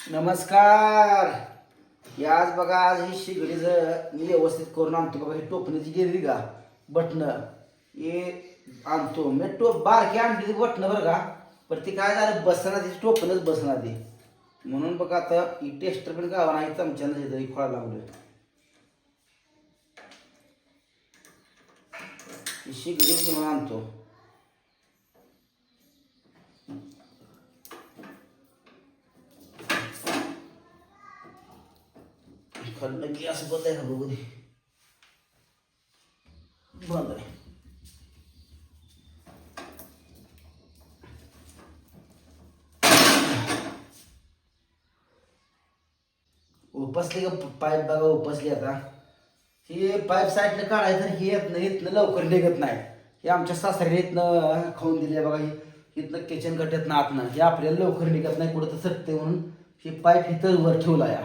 नमस्कार. आज बघा आज ही शिगडी जर मी व्यवस्थित करून आणतो बघा ही टोपणीची गेली का? बटणं. हे आणतो. मी टोप बारकी आणली ती बटणं बरं का? पण ती काय झालं बसणार ती टोपणच बसणार ती. म्हणून बघा आता ही टेस्टर पण गावा नाही चमच्यानं हे तरी खोळा लागलोय. ही शिगडी मी आणतो. खाल्लं की असं बंद आहे का? बघू दे. बंद आहे उपसली का पाईप बघा उपसली आता. हे पाईप साईडनं काढायचं हे येत नाही इथनं लवकर निघत नाही. हे आमच्या सासऱ्याने इथनं खाऊन दिले बघा हे इथनं किचन कट्यातनं आतनं. हे आपल्याला लवकर निघत नाही कुठं तर सटते म्हणून. हे पाईप इथं वर ठेवला या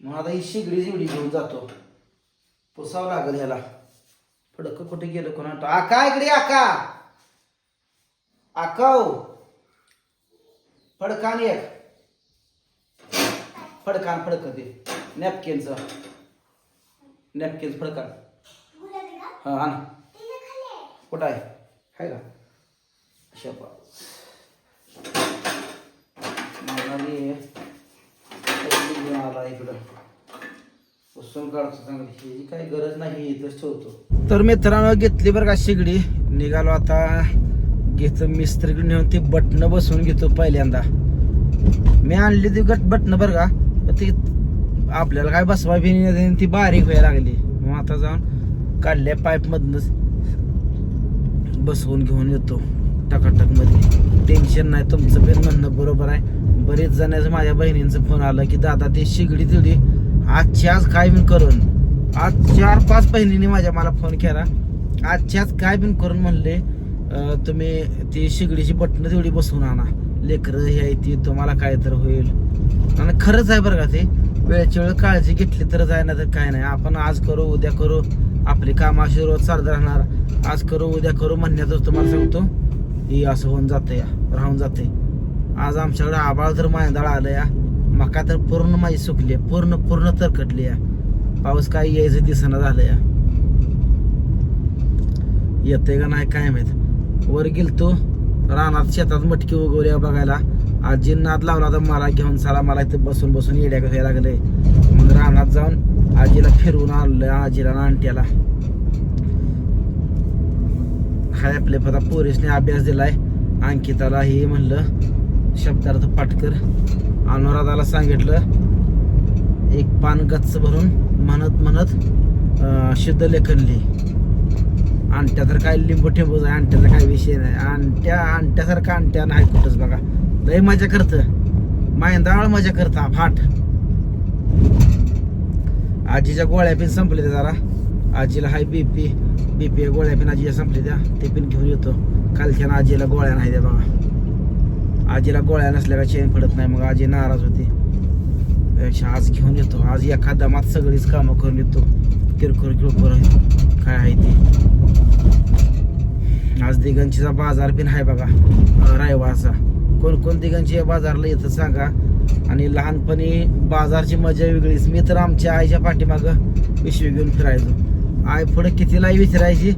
मग आता ही शिगडी जिवडी घेऊन जातो. पुसावं लागेल ह्याला. फडक कुठे गेलं कोणा आका इकडे आका. आकाव फडकान एक. फडकान फडक ते नॅपकिनचं. नॅपकिन फडकान हा आण. कुठं आहे? आहे का? शपा मागाने घेऊन आला इकडं. काढतो चांगली. काही गरज नाही इथंच ठेवतो. तर मित्रांनो घेतली बरं का शिगडी. निघालो आता. घेतो मिस्त्रीकडे नेऊन ती बटणं बसवून घेतो पहिल्यांदा. मी आणली ती गट बटणं बरं का. ती आपल्याला काय बसवा बी नाही, ती बारीक व्हायला लागली. मग आता जाऊन काढल्या पाईप मधनच बसवून घेऊन येतो. टकाटकमध्ये टेन्शन नाही तुमचं पण म्हणणं बरोबर आहे. बरेच जणांचं माझ्या बहिणींचं फोन आलं की दादा ते शिगडी तिगडी आजची आज काय बिन करून. आज चार पाच बहिणींनी माझ्या मला फोन केला. आजची आज काय बिन करून म्हणले तुम्ही ती शिगडीची बटणं तेवढी बसवून आणा. लेकरं हे आहे ती तुम्हाला काय तर होईल. आणि खरंच आहे बरं का ते. वेळच्या वेळ काळजी घेतली तरच आहे ना तर काय नाही. आपण आज करू उद्या करू. आपली कामाशी रोज चालत राहणार. आज करू उद्या करू म्हणण्यातच तुम्हाला सांगतो. ही असं होऊन जातं या राहून जाते आज आमच्याकडे आबाळ तर मांदाळ आलं या. मका तर पूर्ण माझी सुकली आहे पूर्ण पूर्ण तरकटली या. पाऊस काय यायचं दिसना झालं या. येते का नाही काय माहीत. वर गेलतो रानात शेतात मटकी उगवल्या बघायला. आजी नाद लावला तर मला घेऊन चला मला इथे बसून बसून येड्या व्हायला लागले मग रानात जाऊन आजीला फिरवून आणलं आजीला आणि हाय आपले पदा पोरीसने अभ्यास दिलाय. अंकिताला हे म्हणलं शब्दार्थ पाटकर अनुराधाला सांगितलं एक पान गच्च भरून म्हणत म्हणत शुद्ध लेखन लिही. अंट्या तर काय लिंबू टेंबूच आहे अंट्याचा काय विषय नाही. अंट्या अंट्यासारखा अंट्या नाही कुठंच बघा. लय मजा करत. मायंदाळ मजा करता फाट आजीच्या गोळ्या पण संपल्या त्या जरा. आजीला हाय बीपी बीपी गोळ्या पिन आजीच्या संपली त्या. ते पिन घेऊन येतो. कालच्या आजीला गोळ्या नाही द्या बघा. आजीला गोळ्या नसल्या का चेन पडत नाही. मग आजी नाराज होती. पेक्षा आज घेऊन येतो. आज एखादा मात सगळीच कामं करून येतो. किरकोळ किरकोळ काय आहे ते. आज दिगंचीचा बाजार पण आहे बघा. रायवाचा कोणकोण दिगंची बाजारला येतं सांगा. आणि लहानपणी बाजारची मजा वेगळीच. मी तर आमच्या आईच्या पाठीमागं पिशवी घेऊन फिरायचो. आई पुढे कितीलाही विचारायची?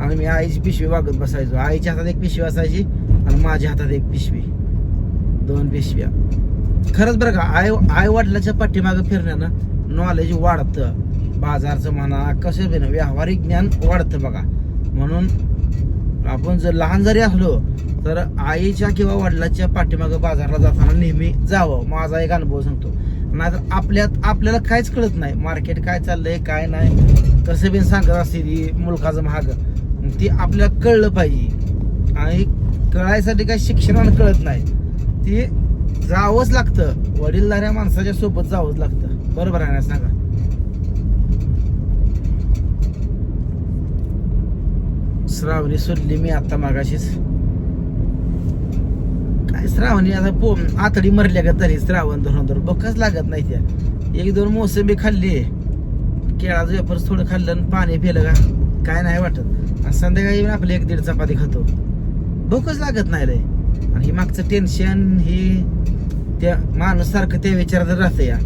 आणि मी आईची पिशवी वागत बसायचो. आईच्या हातात एक पिशवी असायची आणि माझ्या हातात एक पिशवी. दोन पिशव्या. खरंच बरं का आई आई वडिलाच्या पाठीमागं फिरण्यानं नॉलेज वाढतं. बाजारचं म्हणा कसं बी व्यावहारिक ज्ञान वाढतं बघा. म्हणून आपण जर लहान जरी असलो तर आईच्या किंवा वडिलाच्या पाठीमागं बाजारला जाताना नेहमी जावं. माझा एक अनुभव सांगतो. नाहीतर आपल्यात आपल्याला काहीच कळत नाही. मार्केट काय चाललंय काय नाही. कसं बी सांगत असते ती मुलकाचं महाग ती आपल्याला कळलं पाहिजे. आणि कळायसाठी काही शिक्षणानं कळत नाही. ते जावंच लागतं. वडीलधाऱ्या माणसाच्या सोबत जावंच लागतं. बरोबर आहे ना सांगा? श्रावणी सोडली मी आता मागाशीच. श्रावणी आता पो आतडी मरल्या का तरी श्रावण धरून धरून बघच लागत नाही त्या. एक दोन मोसंबी खाल्ली. केळाचं वेफर्स थोडं खाल्लं आणि पाणी पिलं का? काय नाही वाटत. आणि संध्याकाळी येऊन आपली एक दीड चपाती खातो. भूकच लागत नाही रे आणि हे मागचं टेन्शन हे त्या माणूस सारखं त्या विचारात राहतं या.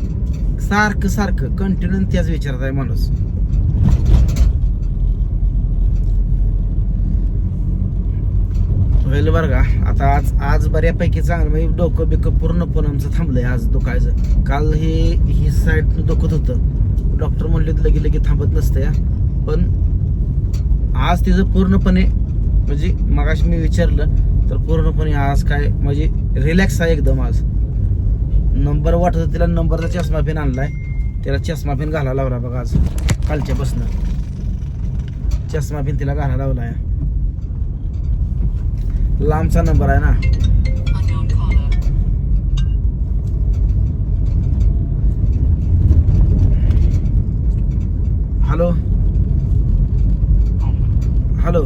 सारखं सारखं कंटिन्यू त्याच विचारात आहे माणूस. होईल बरं का. आता आज आज बऱ्यापैकी चांगलं म्हणजे डोकं बिकं पूर्णपणे आमचं थांबलंय आज दुखायचं. काल हे ही साईड दुखत होतं. डॉक्टर म्हणले लगे लगे थांबत नसतं या पण आज तिचं पूर्णपणे म्हणजे मगाशी मी विचारलं तर पूर्णपणे आज काय म्हणजे रिलॅक्स आहे एकदम आज. नंबर वाटत तिला नंबरचा चष्मा पेन आणलाय. तिला चष्मा पेन घालायला लावला बघा आज कालच्यापासनं चष्मा पेन तिला घालायला लावलाय. लांबचा नंबर आहे ना. हॅलो. हॅलो.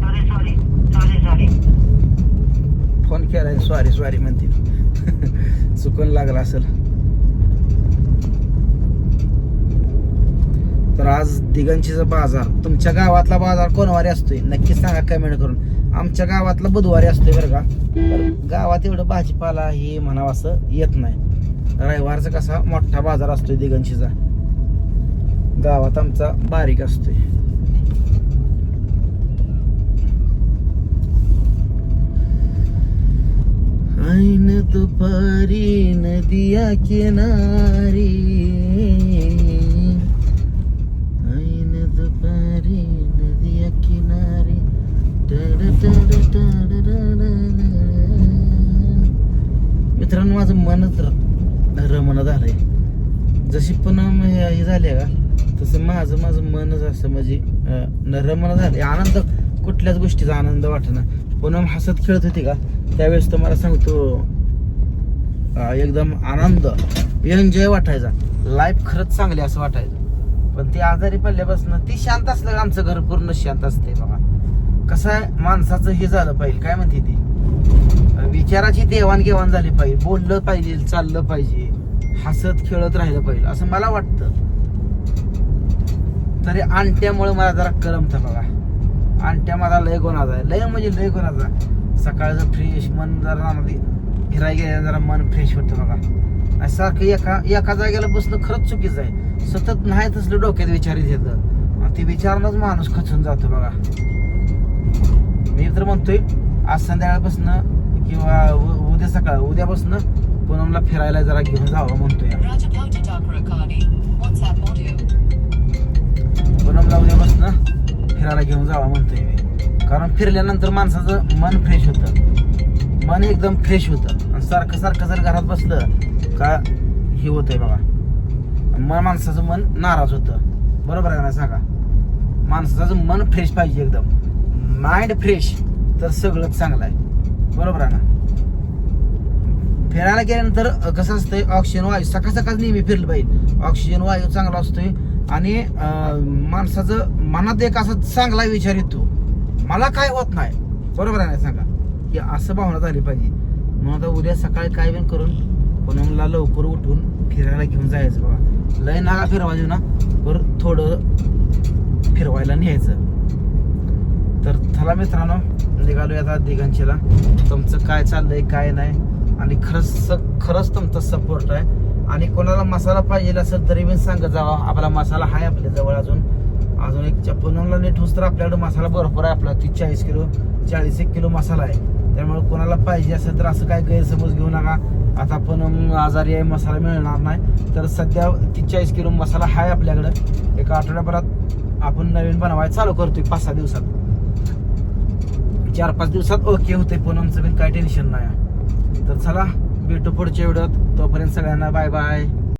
फोन केलाय सॉरी सॉरी म्हणतील. चुकून लागला असेल. तर आज दिगंचीचा बाजार तुमच्या गावातला बाजार कोणवारी असतोय? नक्की सांगा कमेंट करून. आमच्या गावातला बुधवारी असतोय बरं का? तर गावात एवढं भाजीपाला हे म्हणावं असं येत नाही. रविवारचा कसा मोठा बाजार असतोय दिगंचीचा. गावात आमचा बारीक असतोय. ऐन दुपारी नदिया किनारी ऐन दुपारी नदिया किनारी मित्रांनो माझं मनच रमण झालंय जशी पण हे झाले का तसं माझं माझं मनच असं म्हणजे रमण झाले आनंद कुठल्याच गोष्टीचा आनंद वाटेना पूनम हसत खेळत होती का त्यावेळेस तर मला सांगतो एकदम आनंद एन्जॉय वाटायचा लाईफ खरंच चांगली असं वाटायचं पण ती आजारी पडल्यापासून ती शांत असलं का आमचं घर पूर्ण शांत असते बाबा कसं आहे माणसाचं हे झालं पाहिजे. काय म्हणते ती? विचाराची देवाणघेवाण झाली पाहिजे. बोललं पाहिजे चाललं पाहिजे. हसत खेळत राहिलं पाहिजे. असं मला वाटतं. तरी आणट्यामुळे मला जरा करमतं बघा. आणट्या मला लय गोणाचा आहे. लय म्हणजे लय गोणाचा सकाळचं फ्रेश मन जरा फिरायला गेल्या जरा मन फ्रेश होतं बघा. आणि सारखं एका एका जागेला बसणं खरंच चुकीचं आहे. सतत नाही तसलं डोक्यात विचारित येतं. आणि ते विचारनंच माणूस खचून जातो बघा. मी तर म्हणतोय आज संध्याकाळपासनं किंवा उद्या सकाळ उद्यापासनं पूनमला फिरायला जरा घेऊन जावं म्हणतोय. Rajapota पूनमला उद्यापासनं फिरायला घेऊन जावं म्हणतोय मी. कारण फिरल्यानंतर माणसाचं मन फ्रेश होतं. मन एकदम फ्रेश होतं. आणि सारखं सारखं जर घरात बसलं का हे होतंय बघा. मन माणसाचं मन नाराज होतं. बरोबर आहे ना सांगा? माणसाचं मन फ्रेश पाहिजे एकदम. माइंड फ्रेश तर सगळंच चांगलं आहे. बरोबर आहे ना? फिरायला गेल्यानंतर कसं असतंय ऑक्सिजन वायू सकाळ सकाळ नेहमी फिरलं पाहिजे. ऑक्सिजन वायू चांगला असतोय आणि माणसाचं मनात एक असा चांगला विचार येतो. मला काय होत नाही. बरोबर आहे ना सांगा? की असं भावना झाली पाहिजे. म्हणून आता उद्या सकाळी काय पण करून पुनमला लवकर उठून फिरायला घेऊन जायचं बघा. लय नागा फिरवायचं ना. बरं थोडं फिरवायला न्यायचं. तर चला मित्रांनो निघालो आता दिघांचीला. तुमचं काय चाललंय काय नाही? आणि खरंच खरंच तुमचा सपोर्ट आहे. आणि कोणाला मसाला पाहिजे असेल तरी पण सांगत जावा. आपला मसाला आहे आपल्या जवळ अजून. अजून एक चप्पनला नीट ठोस तर आपल्याकडे मसाला भरपूर आहे आपला. ती चाळीस किलो चाळीस एक किलो मसाला आहे. त्यामुळे कोणाला पाहिजे असेल तर असं काय गैरसमज घेऊ नका. आता आपण आजारी आहे मसाला मिळणार नाही. तर सध्या तीस चाळीस किलो मसाला आहे आपल्याकडं. एका आठवड्याभरात आपण नवीन बनवायला चालू करतोय पाच सहा दिवसात. चार पाच दिवसात ओके होते पूनमचं पण काय टेन्शन नाही तर चला भेटू पुढच्या व्हिडिओत. तोपर्यंत सगळ्यांना बाय बाय